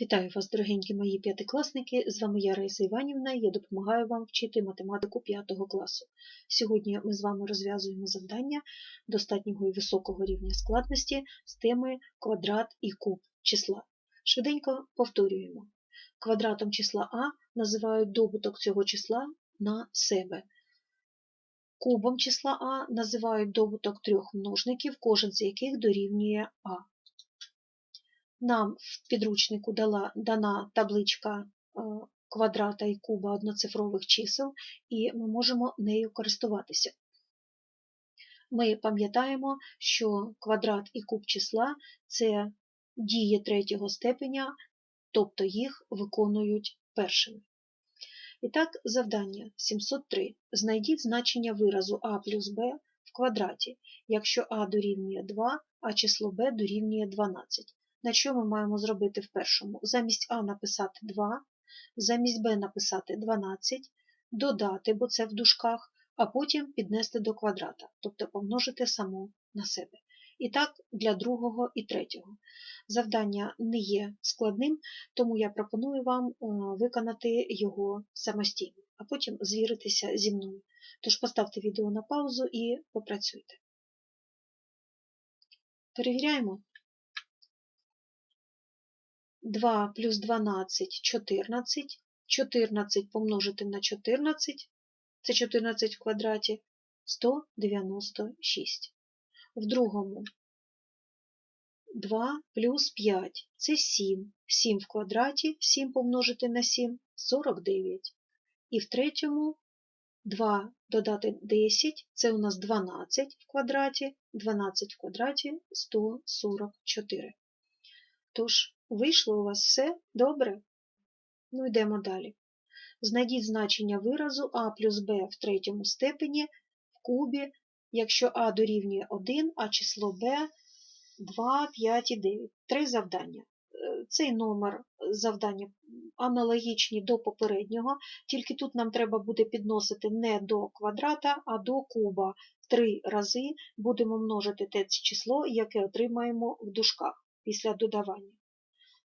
Вітаю вас, дорогенькі мої п'ятикласники! З вами я Раїса Іванівна я допомагаю вам вчити математику 5 класу. Сьогодні ми з вами розв'язуємо завдання достатнього і високого рівня складності з теми квадрат і куб числа. Швиденько повторюємо. Квадратом числа А називають добуток цього числа на себе. Кубом числа А називають добуток трьох множників, кожен з яких дорівнює А. Нам в підручнику дала, дана табличка е, квадрата і куба одноцифрових чисел, і ми можемо нею користуватися. Ми пам'ятаємо, що квадрат і куб числа це дії третього степеня, тобто їх виконують першими. І так, завдання 703. Знайдіть значення виразу а плюс b в квадраті, якщо а дорівнює 2, а число b дорівнює 12. На що ми маємо зробити в першому? Замість А написати 2, замість Б написати 12, додати, бо це в дужках, а потім піднести до квадрата, тобто помножити само на себе. І так для другого і третього. Завдання не є складним, тому я пропоную вам виконати його самостійно, а потім звіритися зі мною. Тож поставте відео на паузу і попрацюйте. Перевіряємо. 2 плюс 12 – 14. 14 помножити на 14, це 14 в квадраті, 196. В другому 2 плюс 5 – це 7. 7 в квадраті, 7 помножити на 7 – 49. І в третьому 2 додати 10 – це у нас 12 в квадраті, 12 в квадраті – 144. Тож, вийшло у вас все добре? Ну, йдемо далі. Знайдіть значення виразу а плюс b в третьому степені в кубі, якщо а дорівнює 1, а число b 2, 5 і 9. Три завдання. Цей номер завдання аналогічні до попереднього, тільки тут нам треба буде підносити не до квадрата, а до куба. Три рази будемо множити те число, яке отримаємо в дужках після додавання.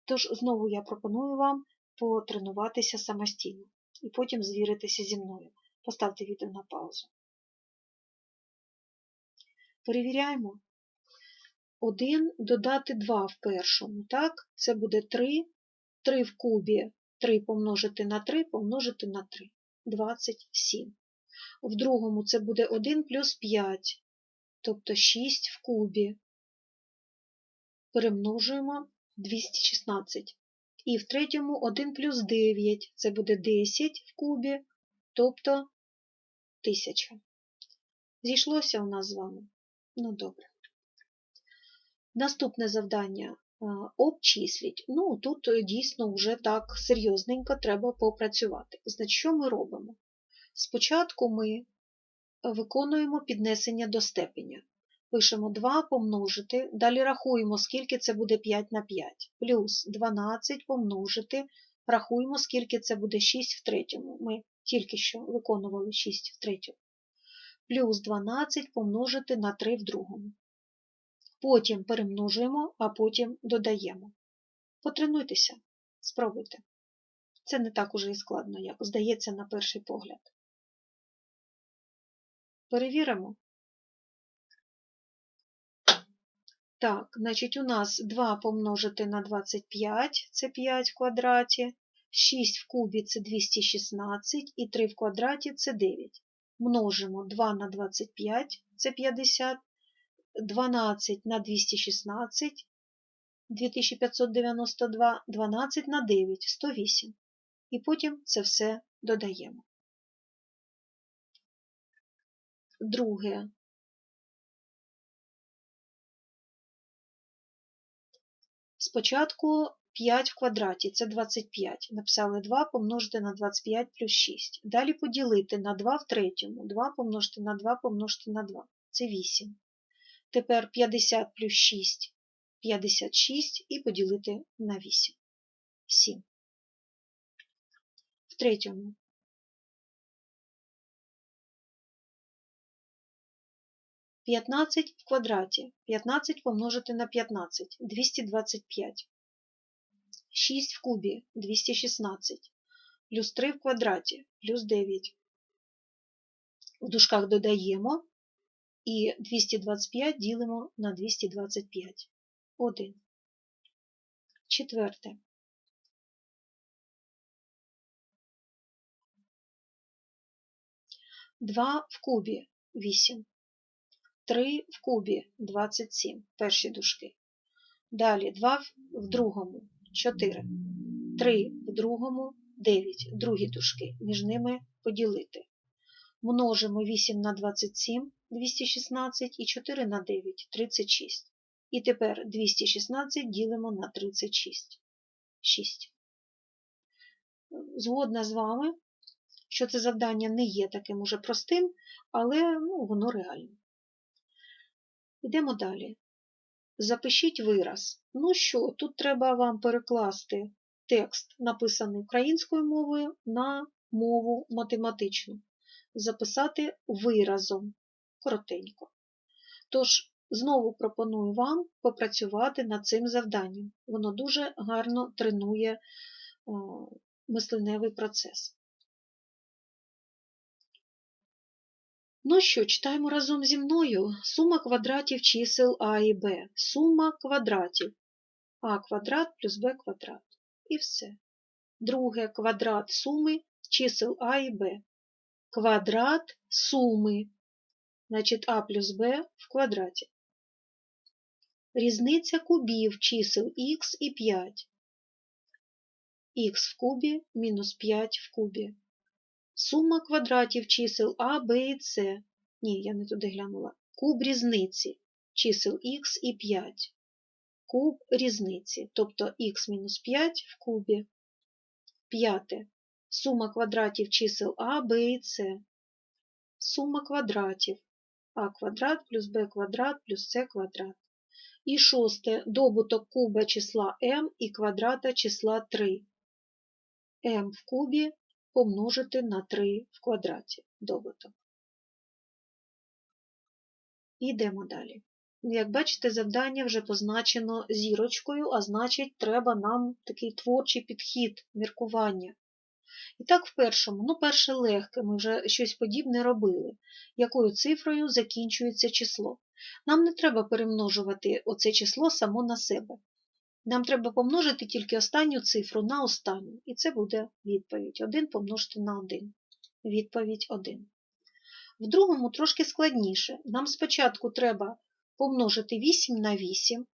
Тож, знову я пропоную вам потренуватися самостійно і потім звіритися зі мною. Поставте відео на паузу. Перевіряємо. 1 додати 2 в першому. Так, це буде 3. 3 в кубі 3 помножити на 3 помножити на 3. 27. В другому це буде 1 плюс 5, тобто 6 в кубі перемножуємо 216. І в третьому 1 плюс 9, це буде 10 в кубі, тобто 1000. Зійшлося у нас з вами? Ну, добре. Наступне завдання обчисліть. Ну, тут дійсно вже так серйозненько треба попрацювати. Значить, що ми робимо? Спочатку ми виконуємо піднесення до степеня. Пишемо 2 помножити, далі рахуємо, скільки це буде 5 на 5, плюс 12 помножити, рахуємо, скільки це буде 6 в третьому. Ми тільки що виконували 6 в третьому. Плюс 12 помножити на 3 в другому. Потім перемножуємо, а потім додаємо. Потренуйтеся, спробуйте. Це не так уже і складно, як здається на перший погляд. Перевіримо. Так, значить, у нас 2 помножити на 25 це 5 в квадраті, 6 в кубі це 216 і 3 в квадраті це 9. Множимо 2 на 25 це 50, 12 на 216 2592, 12 на 9 108. І потім це все додаємо. Друге Спочатку 5 в квадраті це 25. Написали 2 помножити на 25 плюс 6. Далі поділити на 2 в третьому. 2 помножити на 2 помножити на 2. Це 8. Тепер 50 плюс 6 56 і поділити на 8. 7. В третьому 15 в квадраті. 15 помножити на 15 225. 6 в кубі 216, плюс 3 в квадраті плюс 9. В дужках додаємо і 225 ділимо на 225. 1. Четверте. Два в кубі 8. 3 в кубі 27. Перші дужки. Далі 2 в другому 4. 3 в другому 9. Другі дужки. Між ними поділити. Множимо 8 на 27 216 і 4 на 9 36. І тепер 216 ділимо на 36. 6. Згодна з вами, що це завдання не є таким уже простим, але ну, воно реальне. Йдемо далі. Запишіть вираз. Ну що, тут треба вам перекласти текст, написаний українською мовою, на мову математичну. Записати виразом коротенько. Тож, знову пропоную вам попрацювати над цим завданням. Воно дуже гарно тренує мисленевий процес. Ну що, читаємо разом зі мною сума квадратів чисел А і Б. Сума квадратів А квадрат плюс Б квадрат. І все. Друге квадрат суми чисел А і Б. Квадрат суми. Значить, А плюс Б в квадраті. Різниця кубів чисел х і 5. х в кубі мінус 5 в кубі. Сума квадратів чисел А, Б і С. Ні, я не туди глянула. Куб різниці чисел х і 5. Куб різниці, тобто х мінус 5 в кубі. П'яте. Сума квадратів чисел А, Б і С. Сума квадратів А квадрат плюс Б квадрат плюс С квадрат. І шосте. Добуток куба числа m і квадрата числа 3. m в кубі помножити на 3 в квадраті добуток. Йдемо далі. Як бачите, завдання вже позначено зірочкою, а значить, треба нам такий творчий підхід, міркування. І так, в першому, ну, перше легке, ми вже щось подібне робили, якою цифрою закінчується число. Нам не треба перемножувати оце число само на себе. Нам треба помножити тільки останню цифру на останню, і це буде відповідь. 1 помножити на 1. Відповідь 1. В другому трошки складніше. Нам спочатку треба помножити 8 на 8,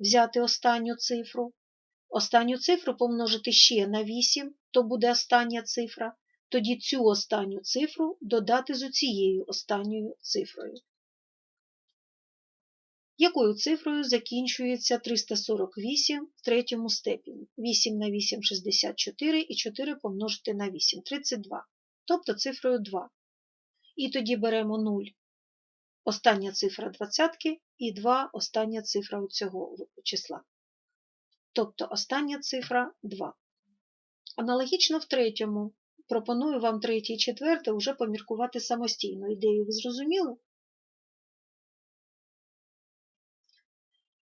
взяти останню цифру. Останню цифру помножити ще на 8, то буде остання цифра. Тоді цю останню цифру додати з цією останньою цифрою. Якою цифрою закінчується 348 в третьому степені? 8 на 8 – 64 і 4 помножити на 8 – 32, тобто цифрою 2. І тоді беремо 0, остання цифра двадцятки і 2 остання цифра цього числа. Тобто остання цифра 2. Аналогічно в третьому. Пропоную вам третє і четверте вже поміркувати самостійно. Ідею ви зрозуміли?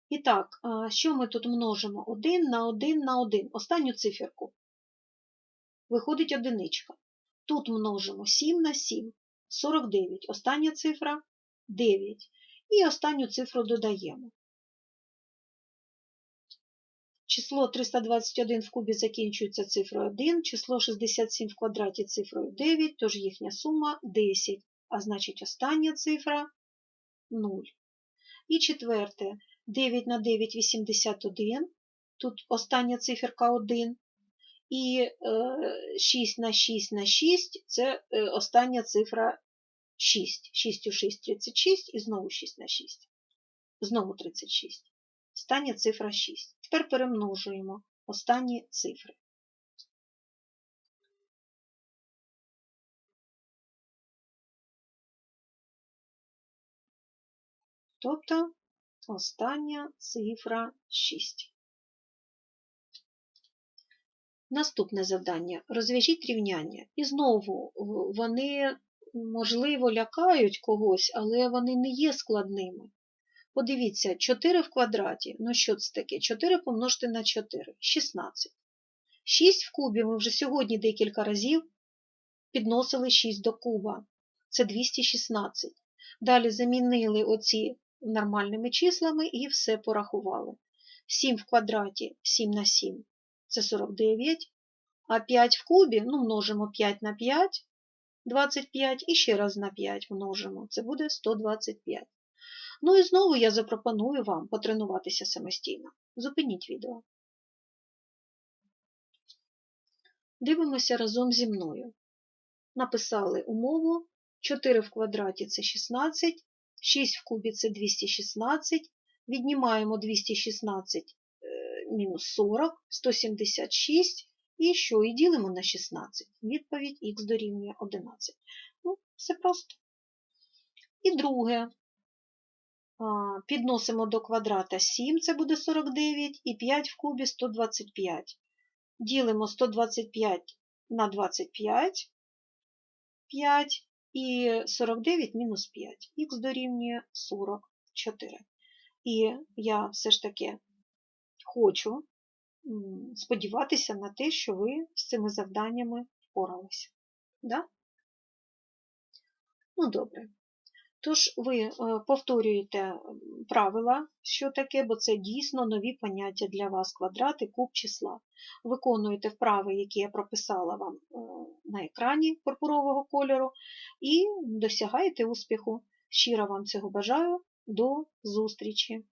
І так, що ми тут множимо? 1 на 1 на 1. Останню циферку. Виходить одиничка. Тут множимо 7 на 7, 49. Остання цифра 9. І останню цифру додаємо. Число 321 в кубі закінчується цифрою 1, число 67 в квадраті цифрою 9, тож їхня сума 10, а значить остання цифра 0. І четверте, 9 на 9 – 81, тут остання циферка 1. І 6 на 6 на 6 це остання цифра 6. 6 у 6 – 36 і знову 6 на 6. Знову 36. Остання цифра 6. Тепер перемножуємо останні цифри. Тобто остання цифра 6. Наступне завдання. Розв'яжіть рівняння. І знову вони, можливо, лякають когось, але вони не є складними. Подивіться, 4 в квадраті. Ну що це таке? 4 помножити на 4 16. 6 в кубі ми вже сьогодні декілька разів підносили 6 до куба. Це 216. Далі замінили оці нормальними числами і все порахували. 7 в квадраті 7 на 7 це 49. А 5 в кубі, ну, множимо 5 на 5, 25, і ще раз на 5 множимо. Це буде 125. Ну і знову я запропоную вам потренуватися самостійно. Зупиніть відео. Дивимося разом зі мною. Написали умову. 4 в квадраті це 16, 6 в кубі це 216. Віднімаємо 216 е, мінус 40, 176. І що? І ділимо на 16. Відповідь х дорівнює 11. Ну, все просто. І друге. Підносимо до квадрата 7, це буде 49, і 5 в кубі 125. Ділимо 125 на 25, 5 і 49 мінус 5. Х дорівнює 44. І я все ж таки хочу сподіватися на те, що ви з цими завданнями впоралися. Да? Ну, добре. Тож ви е, повторюєте правила, що таке, бо це дійсно нові поняття для вас квадрати, куб числа. Виконуєте вправи, які я прописала вам е, на екрані пурпурового кольору, і досягаєте успіху. Щиро вам цього бажаю. До зустрічі!